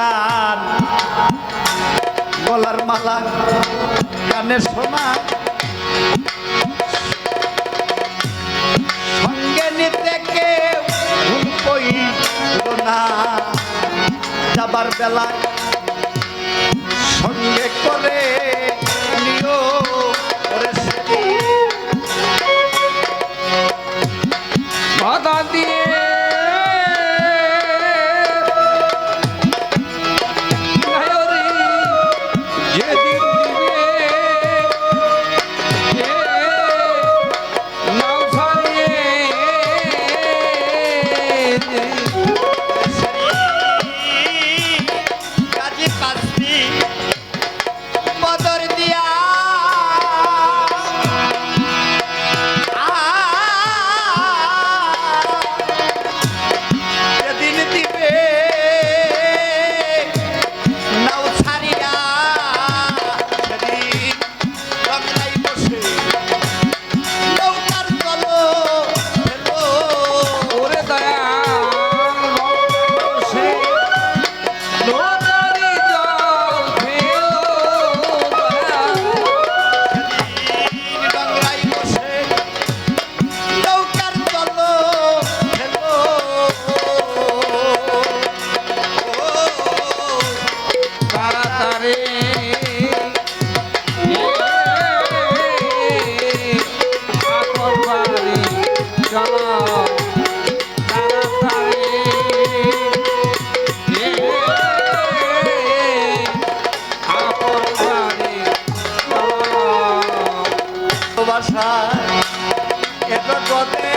গান। গলার মালা গানের সোনা। সঙ্গে নিতে কেউ না। যাবার বেলা সঙ্গে Bye. আশা এত কথা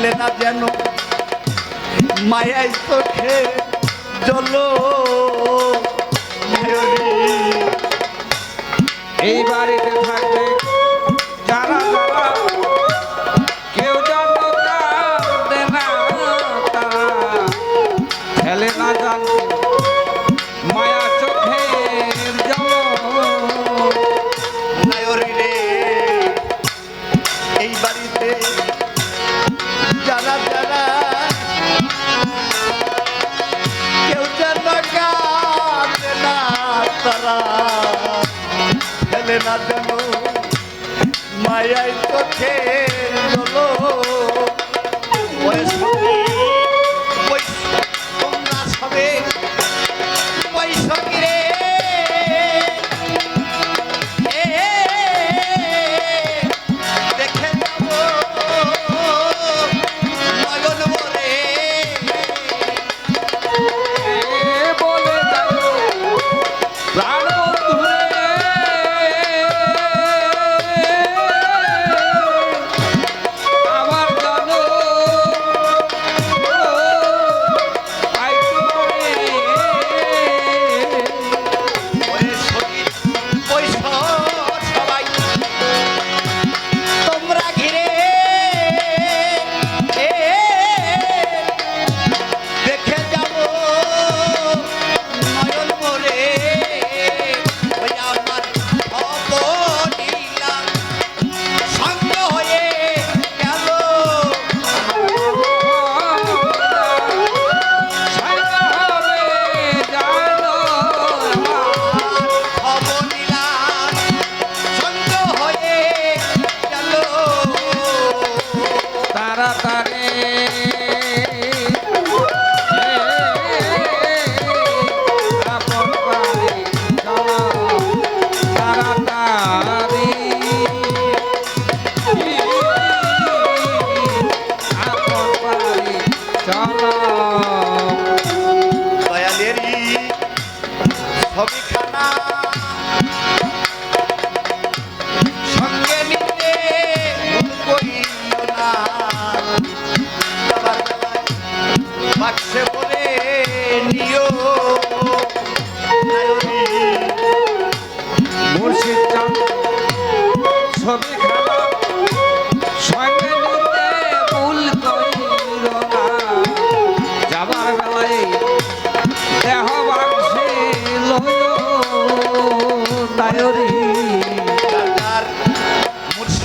মেলে না যেন? মায়াই চোখে জল। এইবারে দেখা তারা। ফেলে না যেন মায়াই চোখে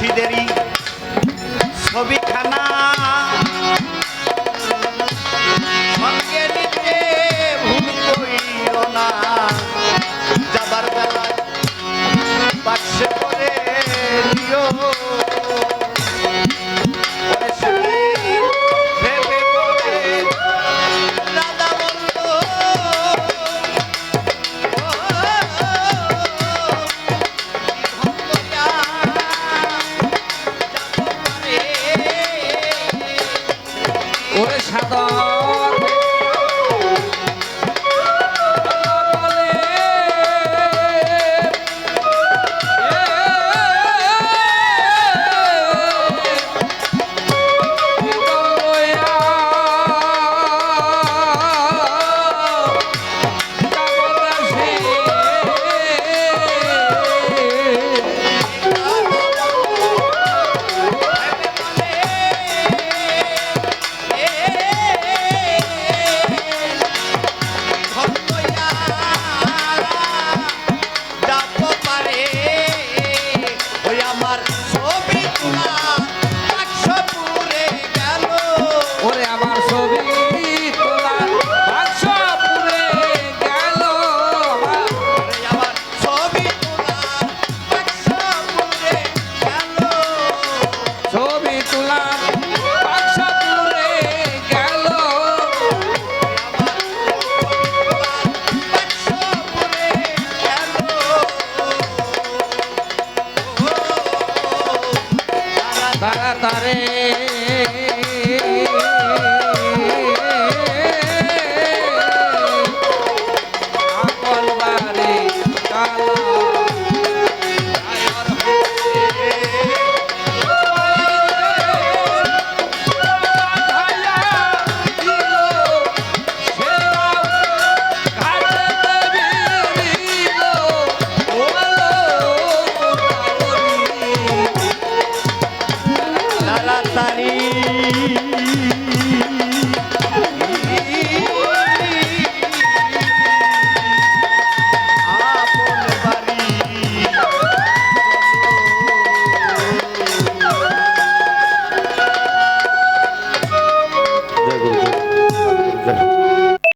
মুর্শিদেরই ছবিখানা Yay! জানি।